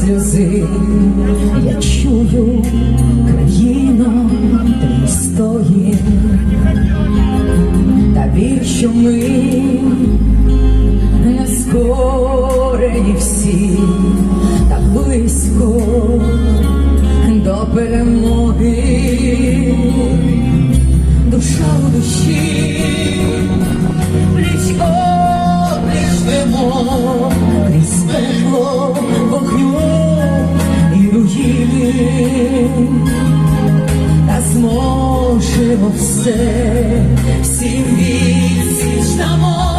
сльози, я чую, країно, твій стогін, та вір, що ми не скорені всі, так близько до перемоги, душа у душі, все, всім відсіч дамо,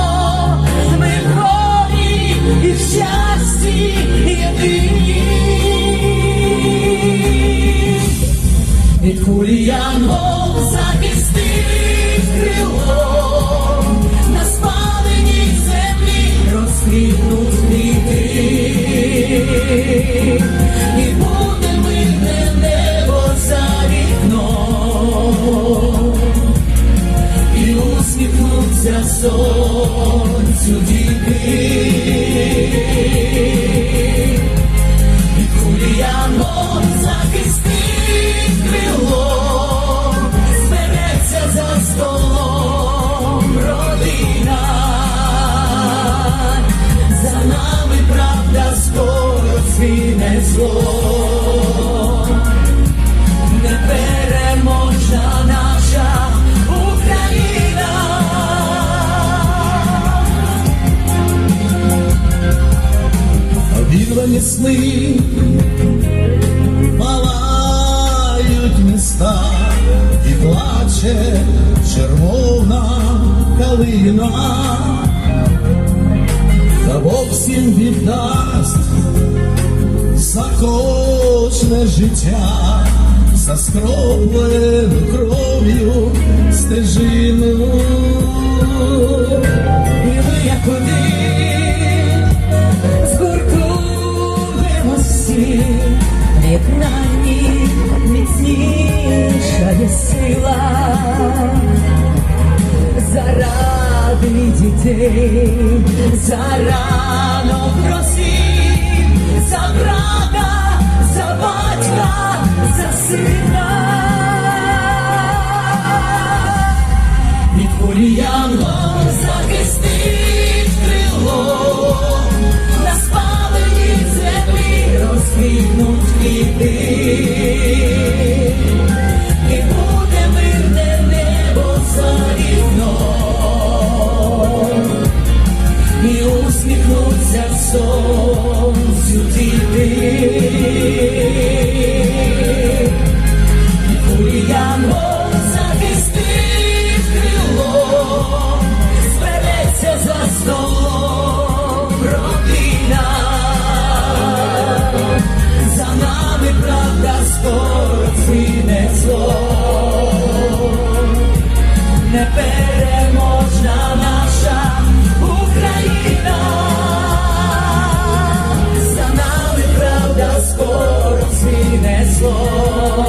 сонцю діти. І куліяно захистить крило, збереться за столом родина. За нами правда скоро зло. Обірвані сни палають міста і плаче червона калина, та Бог всім віддасть за кожне життя, за скроплену кров'ю стежину. І ми як один згуртуємо всі, в міцніша є сила. Заради дітей, за ранок росів, за брата, за батька, за сина. Від кулі янгола переможна наша Україна, за нами правда скоро зміне зло.